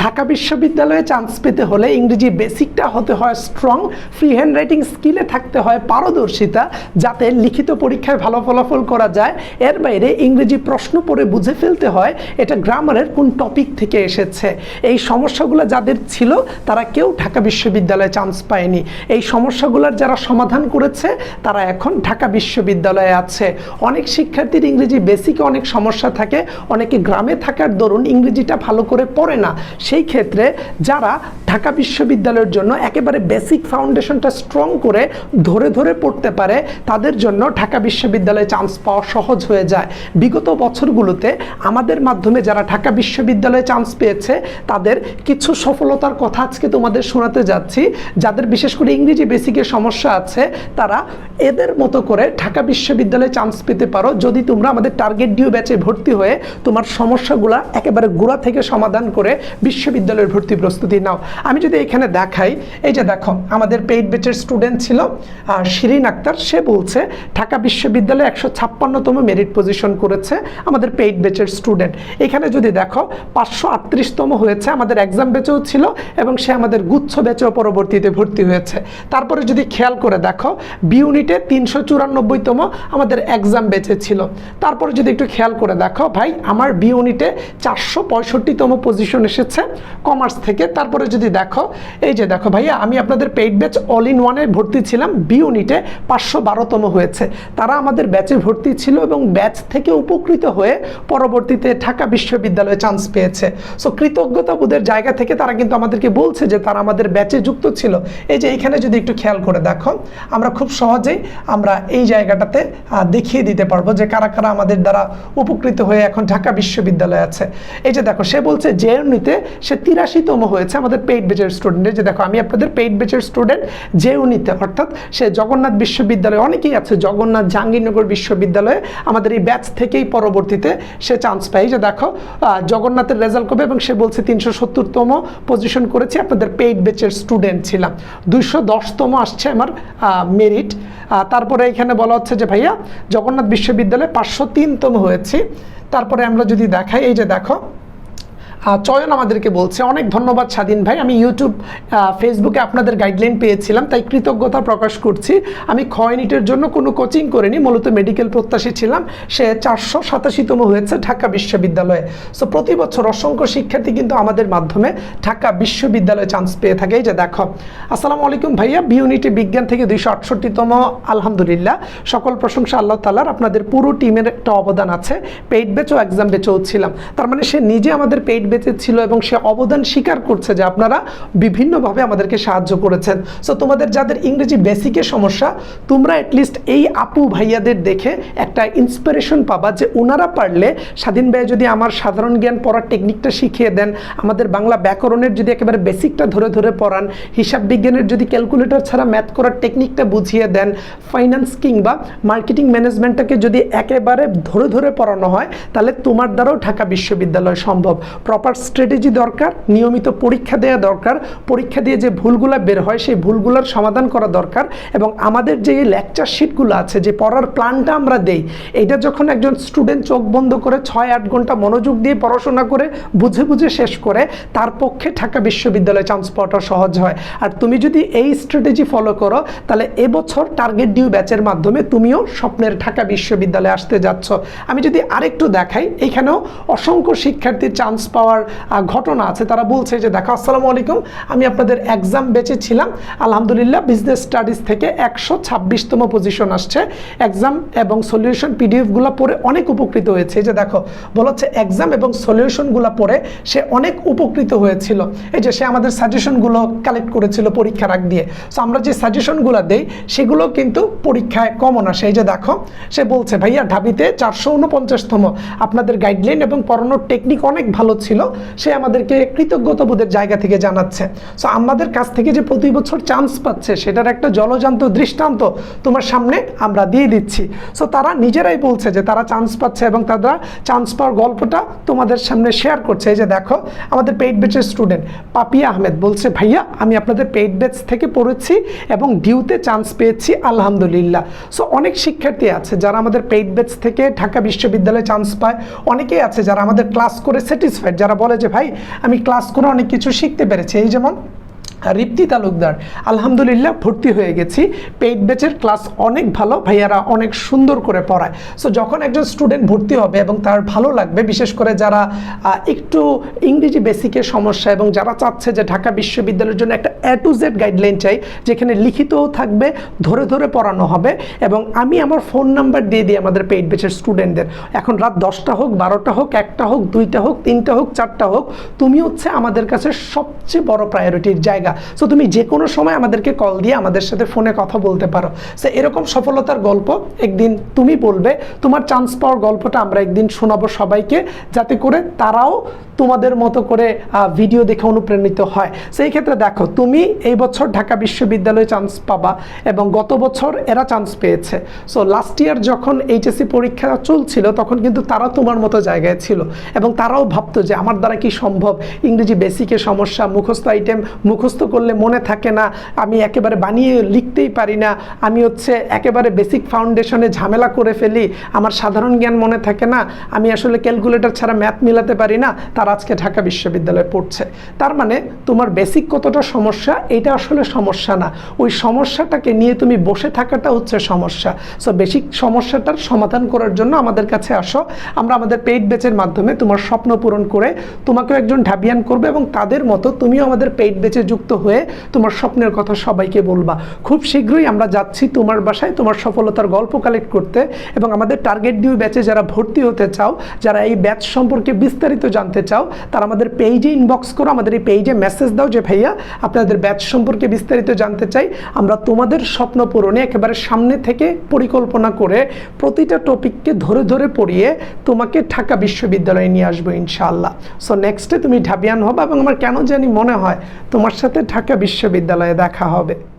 ঢাকা বিশ্ববিদ্যালয়ে চান্স পেতে হলে ইংরেজি বেসিকটা হতে হয় স্ট্রং ফ্রি হ্যান্ড রাইটিং স্কিলে থাকতে হয় পারদর্শিতা, যাতে লিখিত পরীক্ষায় ভালো ফলাফল করা যায়। এর বাইরে ইংরেজি প্রশ্ন পড়ে বুঝে ফেলতে হয়, এটা গ্রামারের কোন টপিক থেকে এসেছে। এই সমস্যাগুলো যাদের ছিল, তারা কেউ ঢাকা বিশ্ববিদ্যালয়ে চান্স পায়নি। এই সমস্যাগুলোর যারা সমাধান করেছে, তারা এখন ঢাকা বিশ্ববিদ্যালয়ে আছে। অনেক শিক্ষার্থীর ইংরেজি বেসিকে অনেক সমস্যা থাকে, অনেকে গ্রামে থাকার দরুন ইংরেজিটা ভালো করে পড়ে না। সেই ক্ষেত্রে যারা ঢাকা বিশ্ববিদ্যালয়ের জন্য একেবারে বেসিক ফাউন্ডেশনটা স্ট্রং করে ধরে ধরে পড়তে পারে, তাদের জন্য ঢাকা বিশ্ববিদ্যালয়ে চান্স পাওয়া সহজ হয়ে যায়। বিগত বছরগুলোতে আমাদের মাধ্যমে যারা ঢাকা বিশ্ববিদ্যালয়ে চান্স পেয়েছে, তাদের কিছু সফলতার কথা আজকে তোমাদের শোনাতে যাচ্ছি। যাদের বিশেষ করে ইংরেজি বেসিকের সমস্যা আছে, তারা এদের মতো করে ঢাকা বিশ্ববিদ্যালয়ে চান্স পেতে পারো। যদি তোমরা আমাদের টার্গেট ডিউ ব্যাচে ভর্তি হয়ে তোমার সমস্যাগুলো একেবারে গোড়া থেকে সমাধান করে বিশ্ববিদ্যালয়ের ভর্তি প্রস্তুতি নাও। আমি যদি এখানে দেখাই, এই যে দেখো, আমাদের পেইড ব্যাচের স্টুডেন্ট ছিল শিরিন আক্তার, সে বলছে, ঢাকা বিশ্ববিদ্যালয়ে একশো ছাপ্পান্নতম মেরিট পজিশন করেছে আমাদের পেইড ব্যাচের স্টুডেন্ট। এখানে যদি দেখো, পাঁচশো আটত্রিশতম হয়েছে আমাদের এক্সাম ব্যাচেও ছিল এবং সে আমাদের গুচ্ছ ব্যাচেও পরবর্তীতে ভর্তি হয়েছে। তারপরে যদি খেয়াল করে দেখো, বি ইউনিটে তিনশো চুরানব্বইতম আমাদের এক্সাম বেঁচে ছিল। তারপরে যদি একটু খেয়াল করে দেখো, ভাই, আমার বি ইউনিটে চারশো পঁয়ষট্টিতম পজিশন এসেছে কমার্স থেকে। তারপরে যদি দেখো, এই যে দেখো ভাইয়া, আমি আপনাদের পেইড ব্যাচ অল ইন ওয়ানে ভর্তি ছিলাম বি ইউনিটে পাঁচশো বারোতম হয়েছে। তারা আমাদের ব্যাচে ভর্তি ছিল এবং ব্যাচ থেকে উপকৃত হয়ে পরবর্তীতে ঢাকা বিশ্ববিদ্যালয়ে চান্স পেয়েছে। সো কৃতজ্ঞতা বোধের জায়গা থেকে তারা কিন্তু আমাদেরকে বলছে যে, তারা আমাদের ব্যাচে যুক্ত ছিল। এই যে এখানে যদি একটু খেয়াল করে দেখো, আমরা খুব সহজেই আমরা এই জায়গাটাতে দেখিয়ে দিতে পারব যে, কারা কারা আমাদের দ্বারা উপকৃত হয়ে এখন ঢাকা বিশ্ববিদ্যালয়ে আছে। এই যে দেখো, সে বলছে জেএনইতে সে তিরাশিতম হয়েছে আমাদের পেইড বেচের স্টুডেন্ট এই যে দেখো, আমি আপনাদের পেইড বেচের স্টুডেন্ট জেউনিতে অর্থাৎ সে জগন্নাথ বিশ্ববিদ্যালয়ে অনেকেই আছে, জগন্নাথ জাহাঙ্গীরনগর বিশ্ববিদ্যালয়ে আমাদের এই ব্যাচ থেকেই পরবর্তীতে সে চান্স পায়। এই যে দেখো জগন্নাথের রেজাল্ট কবে এবং সে বলছে তিনশো সত্তরতম পজিশন করেছি, আপনাদের পেইড বেচের স্টুডেন্ট ছিলাম। দুইশো দশতম আসছে আমার মেরিট তারপরে এখানে বলা হচ্ছে যে ভাইয়া, জগন্নাথ বিশ্ববিদ্যালয়ে পাঁচশো তিনতম হয়েছি। তারপরে আমরা যদি দেখাই, এই যে দেখো চয়ন আমাদেরকে বলছে। অনেক ধন্যবাদ স্বাধীন ভাই। আমি ইউটিউব ফেসবুকে আপনাদের গাইডলাইন পেয়েছিলাম, তাই কৃতজ্ঞতা প্রকাশ করছি। আমি খ ইউনিটের জন্য কোনো কোচিং করিনি, মূলত মেডিকেল প্রত্যাশী ছিলাম। সে চারশো সাতাশিতম হয়েছে ঢাকা বিশ্ববিদ্যালয়ে। সো প্রতি বছর অসংখ্য শিক্ষার্থী কিন্তু আমাদের মাধ্যমে ঢাকা বিশ্ববিদ্যালয়ে চান্স পেয়ে থাকে। এই যে দেখো, আসসালামু আলাইকুম ভাইয়া। বি ইউনিটে বিজ্ঞান থেকে দুইশো আটষট্টিতম, আলহামদুলিল্লাহ। সকল প্রশংসা আল্লাহ তালার আপনাদের পুরো টিমের একটা অবদান আছে। পেইড বেচও এক্সাম বেচও ছিলাম তার মানে সে নিজে আমাদের পেইড বেচে ছিল এবং সে অবদান স্বীকার করছে যে আপনারা বিভিন্নভাবে আমাদেরকে সাহায্য করেছেন। সো তোমাদের যাদের ইংরেজি বেসিকের সমস্যা, তোমরা অ্যাটলিস্ট এই আপু ভাইয়াদের দেখে একটা ইন্সপিরেশন পাবা যে ওনারা পারলে স্বাধীন ভাই যদি আমার সাধারণ জ্ঞান পড়ার টেকনিকটা শিখিয়ে দেন, আমাদের বাংলা ব্যাকরণের যদি একেবারে বেসিকটা ধরে ধরে পড়ান, হিসাব বিজ্ঞানের যদি ক্যালকুলেটর ছাড়া ম্যাথ করার টেকনিকটা বুঝিয়ে দেন ফাইন্যান্স কিংবা মার্কেটিং ম্যানেজমেন্টটাকে যদি একেবারে ধরে ধরে পড়ানো হয়, তাহলে তোমার দ্বারাও ঢাকা বিশ্ববিদ্যালয় সম্ভব। প্রপার স্ট্র্যাটেজি দরকার, নিয়মিত পরীক্ষা দেওয়া দরকার, পরীক্ষা দিয়ে যে ভুলগুলো বের হয় সেই ভুলগুলোর সমাধান করা দরকার এবং আমাদের যে লেকচার শিটগুলো আছে, যে পড়ার প্ল্যানটা আমরা দেই এটা যখন একজন স্টুডেন্ট চোখ বন্ধ করে ছয় আট ঘণ্টা মনোযোগ দিয়ে পড়াশোনা করে, বুঝে বুঝে শেষ করে, তার পক্ষে ঢাকা বিশ্ববিদ্যালয়ে চান্স পাওয়াটা সহজ হয়। আর তুমি যদি এই স্ট্র্যাটেজি ফলো করো, তাহলে এবছর টার্গেট ডিউ ব্যাচের মাধ্যমে তুমিও স্বপ্নের ঢাকা বিশ্ববিদ্যালয়ে আসতে যাচ্ছ। আমি যদি আরেকটু দেখাই, এখানেও অসংখ্য শিক্ষার্থীর চান্স পাওয়ার আহ, ঘটনা আছে তারা বলছে যে দেখো আসসালামু আলাইকুম আমি আপনাদের এক্সাম বেঁচে ছিলাম। আলহামদুলিল্লাহ বিজনেস স্টাডিজ থেকে একশো ছাব্বিশতম পজিশন আসছে। এক্সাম এবং সলিউশন পিডিএফগুলো পড়ে অনেক উপকৃত হয়েছে। যে দেখো বলা হচ্ছে এক্সাম এবং সলিউশনগুলো পড়ে সে অনেক উপকৃত হয়েছিল। এই যে সে আমাদের সাজেশনগুলো কালেক্ট করেছিল পরীক্ষার আগ দিয়ে। সো আমরা যে সাজেশনগুলো দেই সেগুলো কিন্তু পরীক্ষায় কমন আসে। এই যে দেখো সে বলছে ভাইয়া ঢাবিতে চারশো উনপঞ্চাশতম। আপনাদের গাইডলাইন এবং পড়ানোর টেকনিক অনেক ভালো ছিল। সে আমাদেরকে কৃতজ্ঞতাবোধের জায়গা থেকে জানাচ্ছে। সো আমাদের কাছ থেকে যে প্রতি বছর চান্স পাচ্ছে, সেটার একটা জলজান্ত দৃষ্টান্ত তোমার সামনে আমরা দিয়ে দিচ্ছি। সো তারা নিজেরাই বলছে যে তারা চান্স পাচ্ছে এবং তারা চান্স পাওয়ার গল্পটা তোমাদের সামনে শেয়ার করছে। এই যে দেখো, আমাদের পেইড ব্যাচের স্টুডেন্ট পাপিয়া আহমেদ বলছে, ভাইয়া, আমি আপনাদের পেইড ব্যাচ থেকে পড়েছি এবং ডিউতে চান্স পেয়েছি, আলহামদুলিল্লাহ। সো অনেক শিক্ষার্থী আছে যারা আমাদের পেইড ব্যাচ থেকে ঢাকা বিশ্ববিদ্যালয়ে চান্স পায়। অনেকেই আছে যারা আমাদের ক্লাস করে স্যাটিসফাইড যারা যারা বলে যে ভাই আমি ক্লাস করে অনেক কিছু শিখতে পেরেছি। এই যেমন রিপ্তি তালুকদার, আলহামদুলিল্লাহ ভর্তি হয়ে গেছি। পেইড ব্যাচের ক্লাস অনেক ভালো, ভাইয়ারা অনেক সুন্দর করে পড়ায়। সো যখন একজন স্টুডেন্ট ভর্তি হবে এবং তার ভালো লাগবে, বিশেষ করে যারা একটু ইংরেজি বেসিকের সমস্যা এবং যারা চাচ্ছে যে ঢাকা বিশ্ববিদ্যালয়ের জন্য একটা এ টু জেড গাইডলাইন চাই, যেখানে লিখিতও থাকবে, ধরে ধরে পড়ানো হবে এবং আমি আমার ফোন নাম্বার দিয়ে দিই আমাদের পেইড ব্যাচের স্টুডেন্টদের এখন রাত দশটা হোক, বারোটা হোক, একটা হোক, দুইটা হোক, তিনটা হোক, চারটা হোক, তুমি হচ্ছে আমাদের কাছে সবচেয়ে বড় প্রায়োরিটির জায়গা। সো তুমি যে কোনো সময় আমাদেরকে কল দিয়ে আমাদের সাথে ফোনে কথা বলতে পারো। সো এরকম সফলতার গল্প একদিন তুমি বলবে। তোমার চান্স পাওয়ার গল্পটা আমরা একদিন শোনাবো সবাইকে, যাতে করে তারাও তোমাদের মতো করে ভিডিও দেখে অনুপ্রাণিত হয়। সেই ক্ষেত্রে দেখো, তুমি এই বছর ঢাকা বিশ্ববিদ্যালয়ে চান্স পাবা এবং গত বছর এরা চান্স পেয়েছে। সো লাস্ট ইয়ার যখন এইচএসসি পরীক্ষা চলছিল, তখন কিন্তু তারা তোমার মতো জায়গায় ছিল এবং তারাও ভাবতো যে, আমার দ্বারা কি সম্ভব? ইংরেজি বেসিকের সমস্যা, মুখস্থ আইটেম মুখস্থ করলে মনে থাকে না, আমি একেবারে বানিয়ে লিখতেই পারি না, আমি হচ্ছে একেবারে বেসিক ফাউন্ডেশনে ঝামেলা করে ফেলি, আমার সাধারণ জ্ঞান মনে থাকে না, আমি আসলে ক্যালকুলেটর ছাড়া ম্যাথ মিলাতে পারি না, তার আজকে ঢাকা বিশ্ববিদ্যালয়ে পড়ছে। তার মানে তোমার বেসিক কতটা সমস্যা, এটা আসলে সমস্যা না। ওই সমস্যাটাকে নিয়ে তুমি বসে থাকাটা হচ্ছে সমস্যা। সো বেসিক সমস্যাটার সমাধান করার জন্য আমাদের কাছে আসো, আমরা আমাদের পেইড বেচের মাধ্যমে তোমার স্বপ্ন পূরণ করে তোমাকেও একজন ঢাবিয়ান করবে এবং তাদের মতো তুমিও আমাদের পেইড বেচে যুক্ত হয়ে তোমার স্বপ্নের কথা সবাইকে বলবা। খুব শীঘ্রই আমরা যাচ্ছি তোমার বাসায় তোমার সফলতার গল্প কালেক্ট করতে এবং আমাদের টার্গেট ডিউ ব্যাচে যারা ভর্তি হতে চাও, যারা এই ব্যাচ সম্পর্কে বিস্তারিত জানতে চাও, তারা আমাদের পেজে ইনবক্স করো, আমাদের এই পেজে মেসেজ দাও যে, ভাইয়া, আপনাদের ব্যাচ সম্পর্কে বিস্তারিত জানতে চাই। আমরা তোমাদের স্বপ্ন পূরণে একেবারে সামনে থেকে পরিকল্পনা করে প্রতিটা টপিককে ধরে ধরে পড়িয়ে তোমাকে ঢাকা বিশ্ববিদ্যালয়ে নিয়ে আসব ইনশাআল্লাহ। সো নেক্সটে তুমি ঢাবিয়ান হবে এবং আমার কেন জানি মনে হয় তোমার সাথে ঢাকা বিশ্ববিদ্যালয়ে দেখা হবে।